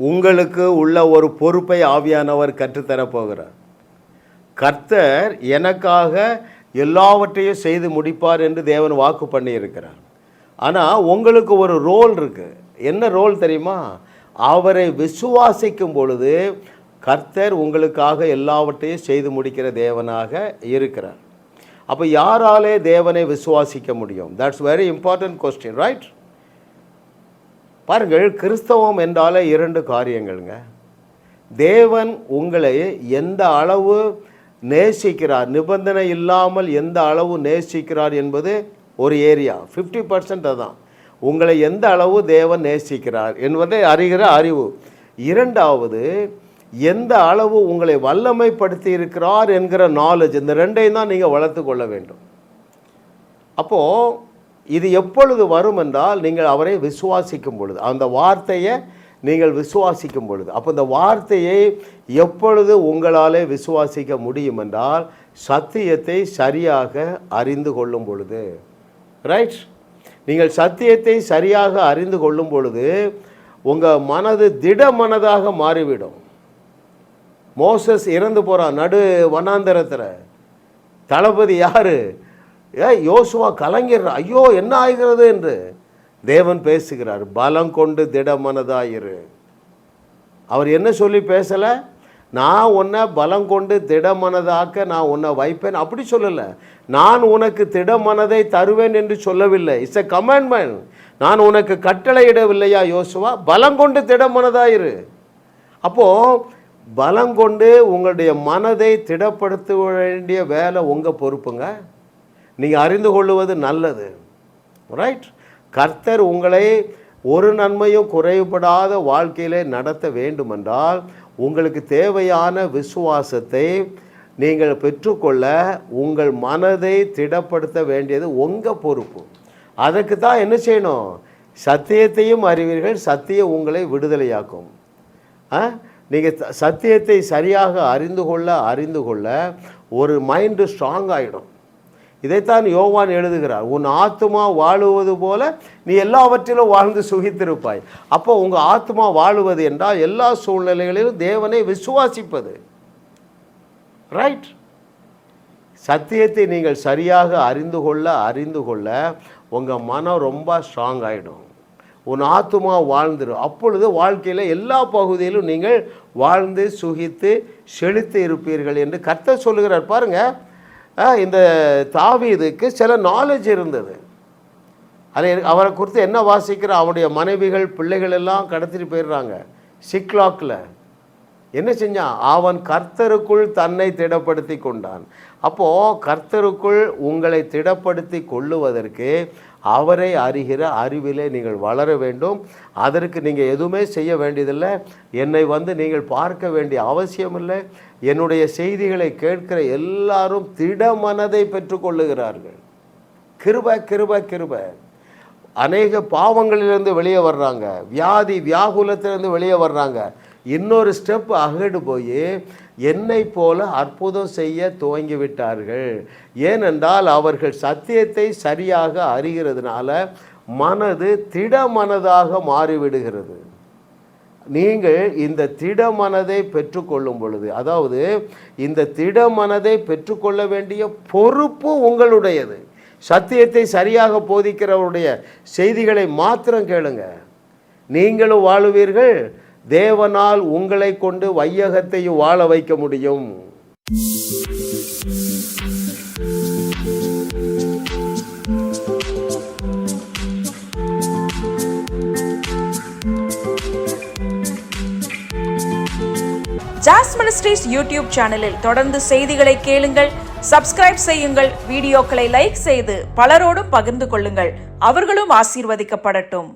உங்களுக்கு உள்ள ஒரு பொறுப்பை ஆவியானவர் கற்றுத்தரப் போகிறார். கர்த்தர் எனக்காக எல்லாவற்றையும் செய்து முடிப்பார் என்று தேவன் வாக்கு பண்ணியிருக்கிறார். ஆனால் உங்களுக்கு ஒரு ரோல் இருக்குது என்ன ரோல் தெரியுமா? அவரை விசுவாசிக்கும் பொழுது கர்த்தர் உங்களுக்காக எல்லாவற்றையும் செய்து முடிக்கிற தேவனாக இருக்கிறார். அப்போ யாராலே தேவனை விசுவாசிக்க முடியும்? That's very important question right பாருங்கள் கிறிஸ்தவம் என்றாலே இரண்டு காரியங்கள்ங்க. தேவன் உங்களை எந்த அளவு நேசிக்கிறார் நிபந்தனை இல்லாமல் எந்த அளவு நேசிக்கிறார் என்பது ஒரு ஏரியா ஃபிஃப்டி பர்சன்ட் அதான். உங்களை எந்த அளவு தேவன் நேசிக்கிறார் என்பதை அறிகிற அறிவு. இரண்டாவது எந்த அளவு உங்களை வல்லமைப்படுத்தி இருக்கிறார் என்கிற நாலேஜ் இந்த ரெண்டையும் தான் நீங்கள் வளர்த்து கொள்ள வேண்டும். அப்போது இது எப்பொழுது வரும் என்றால் நீங்கள் அவரை விசுவாசிக்கும் பொழுது அந்த வார்த்தையை நீங்கள் விசுவாசிக்கும் பொழுது. அப்போ இந்த வார்த்தையை எப்பொழுது உங்களாலே விசுவாசிக்க முடியும் என்றால் சத்தியத்தை சரியாக அறிந்து கொள்ளும் பொழுது. ரைட் நீங்கள் சத்தியத்தை சரியாக அறிந்து கொள்ளும் பொழுது உங்கள் மனது திட மனதாக மாறிவிடும். மோசஸ் இறந்து போகிறான் நடு வனாந்தரத்தில். தளபதி யாரு? ஏ யோசுவா கலங்கிடுற. ஐயோ என்ன ஆகிறது என்று. தேவன் பேசுகிறார் பலம் கொண்டு திடமனதாயிரு அவர் என்ன சொல்லி பேசலை? நான் உன்னை பலம் கொண்டு திடமனதாக்க நான் உன்னை வைப்பேன். அப்படி சொல்லலை. நான் உனக்கு திடமனதை தருவேன் என்று சொல்லவில்லை. இட்ஸ் எ கமாண்ட்மெண்ட் நான் உனக்கு கட்டளையிடவில்லையா யோசுவா? பலம் கொண்டு திடமனதாயிரு அப்போது பலம் கொண்டு உங்களுடைய மனதை திடப்படுத்த வேண்டிய வேலை உங்கள் பொறுப்புங்க. நீங்கள் அறிந்து கொள்வது நல்லது. ரைட் கர்த்தர் உங்களை ஒரு நன்மையும் குறைபடாத வாழ்க்கையிலே நடத்த வேண்டுமென்றால் உங்களுக்கு தேவையான விசுவாசத்தை நீங்கள் பெற்றுக்கொள்ள உங்கள் மனதை திடப்படுத்த வேண்டியது உங்கள் பொறுப்பு. அதற்கு தான் என்ன செய்யணும்? சத்தியத்தையும் அறிவீர்கள் சத்தியம் உங்களை விடுதலையாக்கும். நீங்கள் சத்தியத்தை சரியாக அறிந்து கொள்ள அறிந்து கொள்ள ஒரு மைண்டு ஸ்ட்ராங் ஆகிடும் இதைத்தான் யோவான் எழுதுகிறார் உன் ஆத்மா வாழுவது போல நீ எல்லாவற்றிலும் வாழ்ந்து சுகித்திருப்பாய். அப்போ உங்கள் ஆத்மா வாழுவது என்றால் எல்லா சூழ்நிலைகளிலும் தேவனை விசுவாசிப்பது. ரைட் சத்தியத்தை நீங்கள் சரியாக அறிந்து கொள்ள அறிந்து கொள்ள உங்கள் மனம் ரொம்ப ஸ்ட்ராங் ஆகிடும் உன் ஆத்மா வாழ்ந்துடும் அப்பொழுது வாழ்க்கையில் எல்லா பகுதியிலும் நீங்கள் வாழ்ந்து சுகித்து செழித்து இருப்பீர்கள் என்று கர்த்தர் சொல்லுகிறார். பாருங்கள் இந்த தாவீதுக்கு சில நாலேஜ் இருந்தது. அதை அவரை குறித்து என்ன வாசிக்கிற அவனுடைய மனைவிகள் பிள்ளைகள் எல்லாம் கடத்திட்டு போயிடுறாங்க. சிக்லாக்கில் என்ன செஞ்சான்? அவன் கர்த்தருக்குள் தன்னை திடப்படுத்தி கொண்டான். அப்போது கர்த்தருக்குள் உங்களை திடப்படுத்தி கொள்ளுவதற்கு அவரை அறிகிற அறிவிலே நீங்கள் வளர வேண்டும். அதற்கு நீங்கள் எதுவுமே செய்ய வேண்டியதில்லை. என்னை வந்து நீங்கள் பார்க்க வேண்டிய அவசியமில்லை. என்னுடைய செய்திகளை கேட்கிற எல்லாரும் திடமனதை பெற்றுக்கொள்ளுகிறார்கள். கிருப கிருப கிருப. அநேக பாவங்களிலிருந்து வெளியே வர்றாங்க. வியாதி வியாகுலத்திலிருந்து வெளியே வர்றாங்க. இன்னொரு ஸ்டெப் அகடு போய் என்னை போல அற்புதம் செய்ய துவங்கி விட்டார்கள். ஏனென்றால் அவர்கள் சத்தியத்தை சரியாக அறிகிறதுனால மனது திடமனதாக மாறிவிடுகிறது. நீங்கள் இந்த திடமனதை பெற்றுக்கொள்ளும் பொழுது அதாவது இந்த திடமனதை பெற்றுக்கொள்ள வேண்டிய பொறுப்பு உங்களுடையது. சத்தியத்தை சரியாக போதிக்கிறவருடைய செய்திகளை மாத்திரம் கேளுங்க. நீங்களும் வாழுவீர்கள் தேவனால் உங்களை கொண்டு வையகத்தையும் வாழ வைக்க முடியும். ஜாஸ் மினிஸ்ட்ரீஸ் யூடியூப் சேனலில் தொடர்ந்து செய்திகளை கேளுங்கள் சப்ஸ்கிரைப் செய்யுங்கள் வீடியோக்களை லைக் செய்து பலரோடும் பகிர்ந்து கொள்ளுங்கள். அவர்களும் ஆசீர்வதிக்கப்படட்டும்.